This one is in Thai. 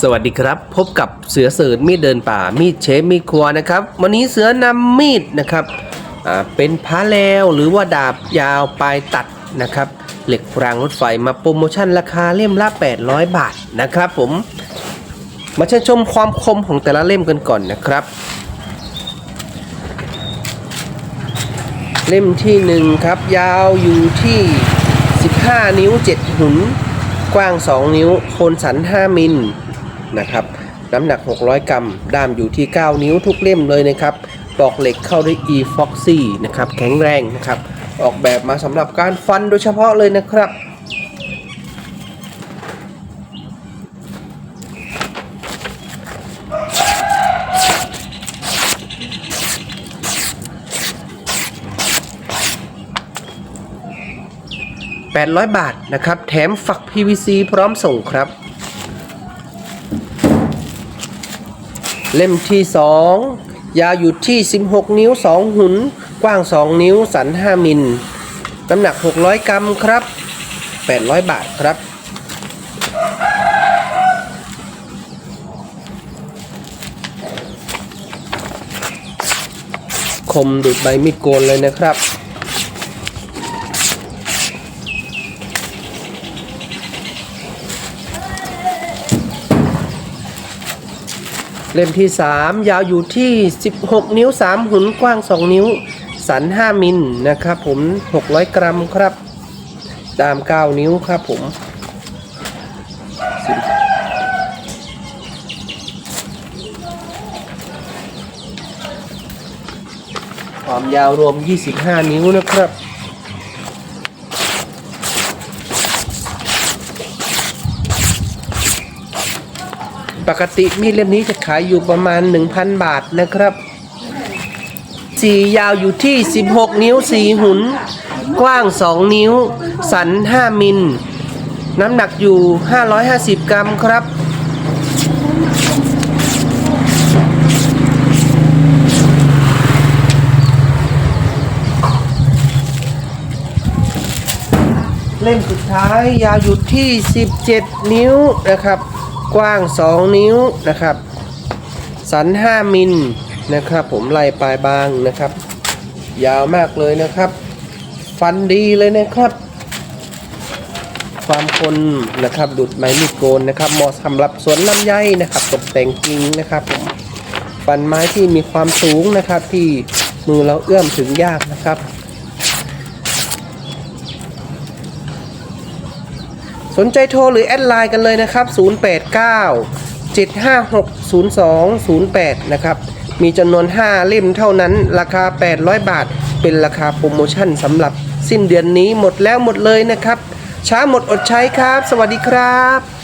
สวัสดีครับ พบกับเสือเสิร์มีดเดินป่ามีดเชฟมีดครัวนะครับ วันนี้เสือนำมีดนะครับเป็นพ้าแลวหรือว่าดาบยาวปลายตัดนะครับ เหล็กรางรถไฟมาโปรโมชั่นราคาเล่มละ 800 บาทนะครับผม มาเชิญชมความคมของแต่ละเล่มกันก่อนนะครับ เล่มที่หนึ่งครับ ยาวอยู่ที่ 15 นิ้ว 7 หุน กว้าง 2 นิ้วโคนสัน 5 มิล นะครับ น้ำหนัก 600 กรัม ด้ามอยู่ที่ 9 นิ้วทุกเล่มเลยนะครับปอกเหล็กเข้าด้วย e foxy นะครับ แข็งแรงนะครับ ออกแบบมาสำหรับการฟันโดยเฉพาะเลยนะครับ800 บาทนะครับ แถมฝัก PVC พร้อมส่งครับ เล่มที่ 2 ยาวอยู่ที่ 16 นิ้ว 2 หุน กว้าง 2 นิ้ว สัน 5 มิล น้ำหนัก 600 กรัมครับ 800 บาทครับ คมดุดใบมีดโกนเลยนะครับ เล่มที่ 3 ยาวอยู่ที่ 16 นิ้ว 3 หุนกว้าง 2 นิ้ว สัน 5 มิลนะครับผม 600 กรัมครับ ตาม 9 นิ้วครับผม ความยาวรวม 25 นิ้วนะครับ ปกติมีดเล่มนี้จะขายอยู่ประมาณ 1,000 บาทนะครับสียาวอยู่ที่ 16 นิ้ว4หุน กว้าง 2 นิ้ว สัน 5 มิล น้ำหนักอยู่ 550 กรัมครับเล่มสุดท้ายยาวอยู่ที่ 17 นิ้วนะครับ กว้าง 2 นิ้วนะครับ สัน 5 มิลนะครับ ผมไล่ปลายบางนะครับ ยาวมากเลยนะครับ ฟันดีเลยนะครับ ความคมนะครับดุดไม้มีดโกนนะครับเหมาะสำหรับสวนลำไยนะครับ ตกแต่งกิ่งนะครับผมฟันไม้ที่มีความสูงนะครับที่มือเราเอื้อมถึงยากนะครับ สนใจโทรหรือแอดไลน์กันเลยนะครับ 089 756 0208 นะครับ มีจำนวน 5 เล่มเท่านั้น ราคา 800 บาท เป็นราคาโปรโมชั่นสำหรับสิ้นเดือนนี้หมดแล้วหมดเลยนะครับ ช้าหมดอดใช้ครับ สวัสดีครับ